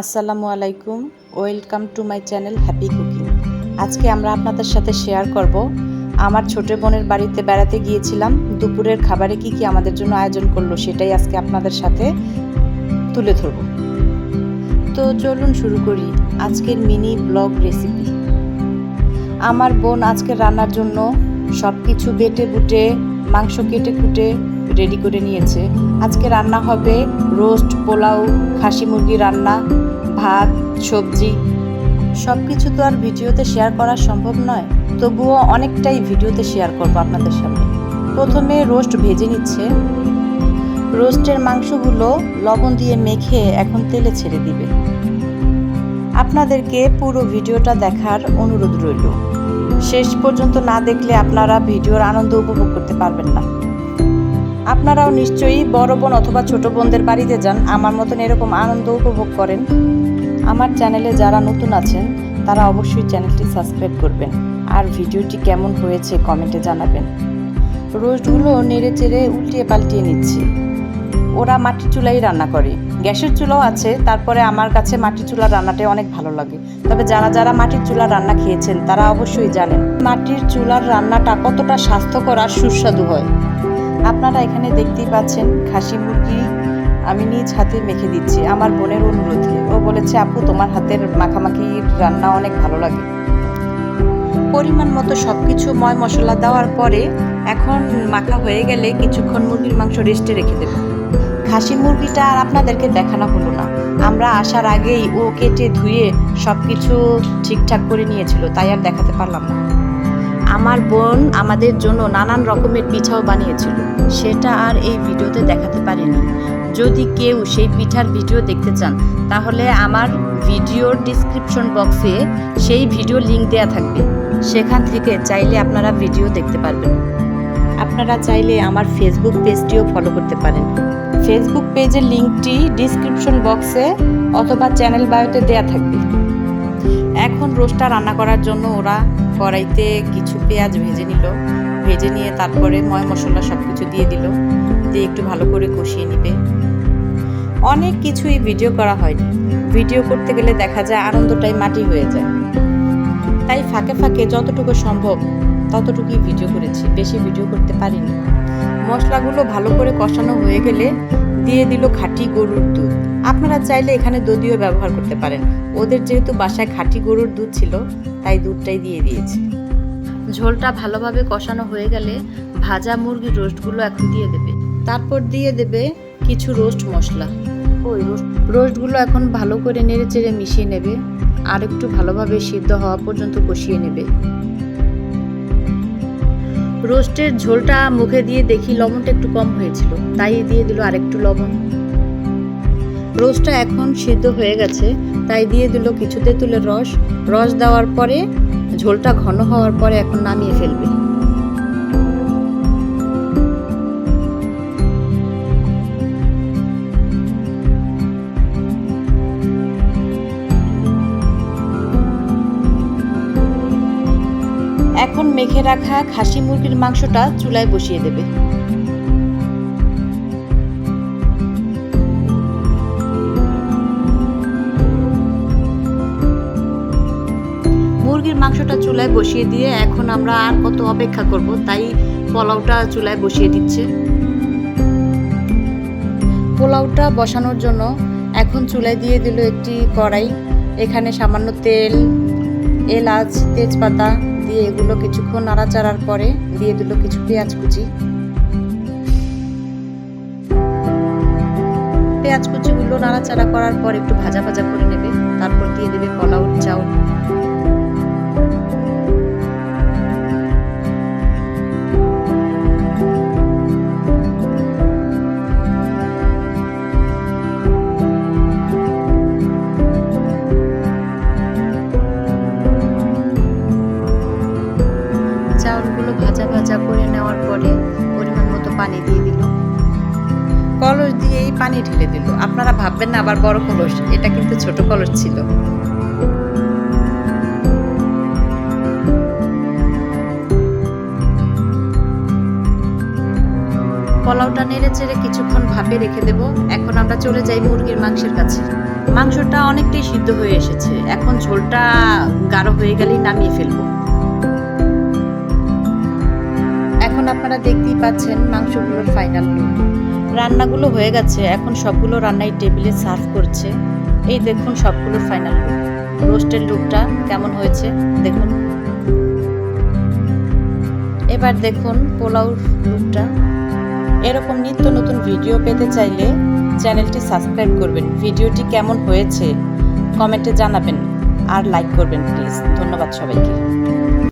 আসসালামু আলাইকুম, welcome to my channel happy cooking. আজকে আমরা আপনাদের সাথে শেয়ার করব, আমার ছোট বোনের বাড়িতে বেড়াতে গিয়েছিলাম, দুপুরের খাবারে কি কি আমাদের জন্য আয়োজন করল সেটাই আজকে আপনাদের সাথে তুলে ধরব। তো চলুন শুরু করি আজকের মিনি ব্লগ রেসিপি। আমার বোন আজকে রান্নার জন্য সব কিছু বেটে বুটে, মাংস কেটে কুটে রেডি করে নিয়েছে। আজকে রান্না হবে রোস্ট পোলাও, খাসি মুরগি রান্না ভাত, সবজি সব কিছু তো আর ভিডিওতে শেয়ার করা সম্ভব নয়। তবুও অনেকটাই ভিডিওতে শেয়ার করব আপনাদের সামনে। প্রথমে রোস্ট ভেজে নিচ্ছে। রোস্টের মাংসগুলো লবণ দিয়ে মেখে এখন তেলে ছেড়ে দিবে। আপনাদেরকে পুরো ভিডিওটা দেখার অনুরোধ রইল। শেষ পর্যন্ত না দেখলে আপনারা ভিডিওর আনন্দ উপভোগ করতে পারবেন না। আপনারাও নিশ্চয়ই বড় বোন অথবা ছোট বোনদের বাড়িতে যান। আমার মতন এরকম আনন্দ উপভোগ করেন। আমার চ্যানেলে যারা নতুন আছেন, তারা অবশ্যই চ্যানেলটি সাবস্ক্রাইব করবেন। আর ভিডিওটি কেমন হয়েছে কমেন্টে জানাবেন। রোস্টগুলো নেড়ে চেড়ে উল্টিয়ে পাল্টিয়ে নিচ্ছি। ওরা মাটির চুলাই রান্না করে। গ্যাসের চুলাও আছে, তারপরে আমার কাছে মাটির চুলা রান্নাটাই অনেক ভালো লাগে। তবে যারা যারা মাটির চুলার রান্না খেয়েছেন, তারা অবশ্যই জানেন, মাটির চুলার রান্নাটা কতটা স্বাস্থ্যকর আর সুস্বাদু হয়। আপনারা এখানে দেখতেই পাচ্ছেন খাসি মুরগি আমি নিজ হাতে মেখে দিচ্ছি, আমার বোনের অনুরোধে। ও বলেছে, আপু, তোমার হাতের মাখামাখি রান্না অনেক ভালো লাগে। পরিমাণ মতো সব কিছু ময় মশলা দেওয়ার পরে এখন মাখা হয়ে গেলে কিছুক্ষণ মুরগির মাংস রেস্টে রেখে দেবো। খাসি মুরগিটা আর আপনাদেরকে দেখানো হলো না। আমরা আসার আগেই ও কেটে ধুয়ে সব কিছু ঠিকঠাক করে নিয়েছিল, তাই আর দেখাতে পারলাম না। আমার বোন আমাদের জন্য নানান রকমের পিঠাও বানিয়েছিল। সেটা আর এই ভিডিওতে দেখাতে পারিনি। যদি কেউ সেই পিঠার ভিডিও দেখতে চান, তাহলে আমার ভিডিওর ডিসক্রিপশন বক্সে সেই ভিডিও লিঙ্ক দেওয়া থাকবে। সেখান থেকে চাইলে আপনারা ভিডিও দেখতে পারবেন। আপনারা চাইলে আমার ফেসবুক পেজটিও ফলো করতে পারেন। ফেসবুক পেজের লিঙ্কটি ডিসক্রিপশন বক্সে অথবা চ্যানেল বায়োতে দেয়া থাকবে। এখন রোস্টটা রান্না করার জন্য ওরা কড়াইতে কিছু পেঁয়াজ ভেজে নিল। ভেজে নিয়ে তারপরে ময় মশলা সব কিছু দিয়ে দিল। দিয়ে একটু ভালো করে কষিয়ে নিবে। অনেক কিছুই ভিডিও করা হয়নি। ভিডিও করতে গেলে দেখা যায় আনন্দটাই মাটি হয়ে যায়। তাই ফাঁকে ফাঁকে যতটুকু সম্ভব ততটুকুই ভিডিও করেছি। বেশি ভিডিও করতে পারিনি। মশলাগুলো ভালো করে কষানো হয়ে গেলে দিয়ে দিল খাঁটি গরুর দুধ। আপনারা চাইলে এখানে দধিও ব্যবহার করতে পারেন। ওদের যেহেতু বাসায় খাঁটি গরুর দুধ ছিল তাই দুধটাই দিয়ে দিয়েছি। ঝোলটা ভালোভাবে কষানো হয়ে গেলে ভাজা মুরগির রোস্টগুলো এখন দিয়ে দেবে। তারপর দিয়ে দেবে কিছু রোস্ট মশলা। ওই রোস্টগুলো এখন ভালো করে নেড়ে চেড়ে মিশিয়ে নেবে। আর একটু ভালোভাবে সিদ্ধ হওয়া পর্যন্ত কষিয়ে নেবে। রোস্টের ঝোলটা মুখে দিয়ে দেখি লবণটা একটু কম হয়েছিল, তাই দিয়ে দিল আরেকটু লবণ। রোস্টটা এখন সিদ্ধ হয়ে গেছে, তাই দিয়ে দিল কিছুতে তুলে রস। রস দেওয়ার পরে, ঝোলটা ঘন হওয়ার পরে এখন নামিয়ে ফেলবে। এখন মেখে রাখা খাসি মুরগির মাংসটা চুলায় বসিয়ে দেবে। মুরগির মাংসটা চুলায় বসিয়ে দিয়ে এখন আমরা আর কত অপেক্ষা করব, তাই পোলাওটা চুলায় বসিয়ে দিচ্ছে। পোলাওটা বসানোর জন্য এখন চুলায় দিয়ে দিল একটি কড়াই, এখানে সামান্য তেল, এলাচ, তেজপাতা দিয়ে এগুলো কিছুক্ষণ নাড়াচাড়ার পরে দিয়ে দিল কিছু পেঁয়াজ কুচি। পেঁয়াজ কুচিগুলো নাড়াচাড়া করার পর একটু ভাজা ভাজা করে নেবে, তারপর দিয়ে দেবে কলাউট চাউল। ভাজা করে নেওয়ার পরে পরিমাণ মতো পানি দিয়ে দিল। কলস দিয়েই পানি ঢেলে দিল। আপনারা ভাববেন না, আবার বড় কলস। এটা কিন্তু ছোট কলস ছিল। পোলাওটা নেড়ে চেড়ে কিছুক্ষণ ভাপে রেখে দেব। এখন আমরা চলে যাই মুরগির মাংসের কাছে। মাংসটা অনেকটাই সিদ্ধ হয়ে এসেছে। এখন ঝোলটা গাঢ় হয়ে গেলেই নামিয়ে ফেলব। আপনারা দেখতেই পাচ্ছেন মাংসগুলোর ফাইনাল লুক রান্নাগুলো হয়ে গেছে, এখন সবগুলো রান্নাই টেবিলে সার্ভ করছে। এই দেখুন সবগুলোর ফাইনাল লুক রোস্টের লুকটা কেমন হয়েছে, দেখুন। এবার দেখুন পোলাও লুকটা এরকম নিত্য নতুন ভিডিও পেতে চাইলে চ্যানেলটি সাবস্ক্রাইব করবেন। ভিডিওটি কেমন হয়েছে কমেন্টে জানাবেন। আর লাইক করবেন প্লিজ ধন্যবাদ সবাইকে।